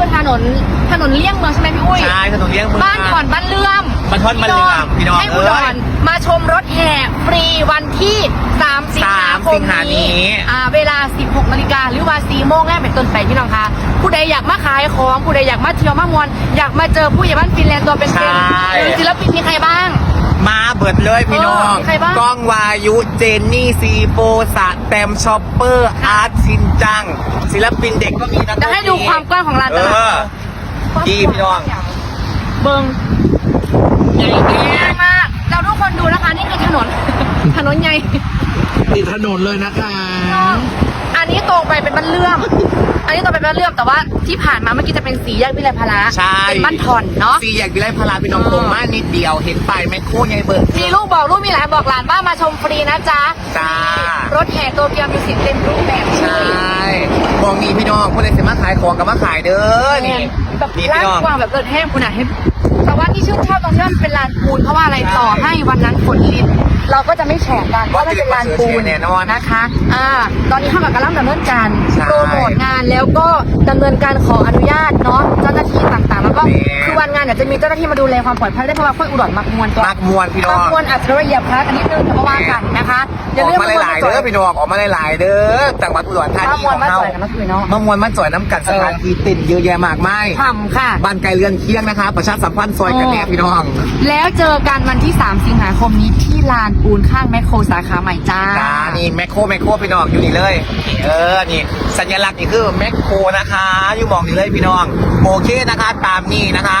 นนถนนเลี่ยงเมืองใช่ไหมพี่อุ้ยใช่ถนนเลี่ยงเมืองบ้านผ่อนบ้านเลื่อมบ้านผ่อนบ้านเลื่อมพี่น้องให้อุดเอ้รยมาชมรถแห่ฟรีวันที่ 3 สิงหาค3สิมงหานี้นี้อ่าเวลา 16นาฬิกาหรือว่า4โมงแรกเป็นต้นไปพี่น้องคะผู้ใดอยากมาขายของผู้ใดอยากมาเที่ยวมามวนอยากมาเจอผู้ใหญ่บ้านฟินแลนด์ตัวเป็นใช่ๆหรือศิลปินมีใครบ้างมาเบิดเลยพี่น้องเออมีใครบ้าง ก้องวายุเจนนี่ซีโฟสะแตมชอปเปอร์ อาร์ตชินจัง ศิลปินเด็กก็มีนะจะให้ดูความกว้างของลานเอตลาดอดีพี่น้อง เบิงใหญ่มากเราทุกคนดูนะคะนี่คือถนน ถนนใหญ่ติดถนนเลยนะคะ อันนี้ตรงไปเป็นบ้านเลื่อม อันนี้ตรงไปเป็นบ้านเลื่อมแต่ว่าที่ผ่านมาเมื่อกี้จะเป็นสีแยกวิไลพละใช่เป็นบ้านทอนเนาะซีอยากวิไลพลาพี่น้องตรงมากนิดเดียวเห็นป้ายแมคโครไงเบิร์ดมีลูกบอกลูกมีหลานบอกหลานว่ามาชมฟรีนะจ๊ะจ้ารถแห่โตเกียวมิวสิกเต็มรูปแบบใช่มองนี่พี่น้องคนใดเสียมาขายของกับมาขายเด้อนี่แบบนี่ร้าพี่นน้องกว้างแบบเกิดแห้งคุณอะเห็นแต่ว่าที่ชื่นชอบตรงที่มันเป็นลานปูนเพราะว่าอะไรต่อให้วันนั้นฝนลินเราก็จะไม่แฉะกันเพราะมันเป็นลานปูนแน่นอนนะคะ อ่า ตอนนี้เข้ากับกำลังดำเนินการใช่โปรโมทงาน แล้วก็ดำเนินการขออนุญาตเนาะเจ้าหน้าที่ต่างๆ แล้วก็ คือวันงานเนี่ยจะมีเจ้าหน้าที่มาดูแลความปลอดภัยได้วยเพราะว่าค่อยอุดรมักมวนตัวมากมวนพี่น้มัอกงมวนอาจจะเหยียบพลาดกันนิดนึงแต่ว่าว่ากันนะคะอย่าออกลืมมาหลายๆเด้อพี่น้องออกมาหลายๆเด้อจากวัดอุดรธานีมามขวนองมาเราจ่อยกันนะคุยเนาะมามวนมาจ่อยน้ำกัดสถานที่เต้นเยอะแยะมากมายทำค่ะบ้านไกลเรือนเคียงนะคะ ประชาสัมพันธ์ซอยกันแน่พี่น้อง แล้วเจอกันวันที่ 3 สิงหาคมนี้ที่ลานปูนข้างแมคโครสาขาใหม่จ้าจ้านี่แมคโครแมคโครพี่น้องอยู่นี่เลย เออนี่สัญลักษณ์นี่คือแมคโครนะคะ อยู่มองนี่เลยพี่น้องโอเคนะคะ ตามนี่นะคะ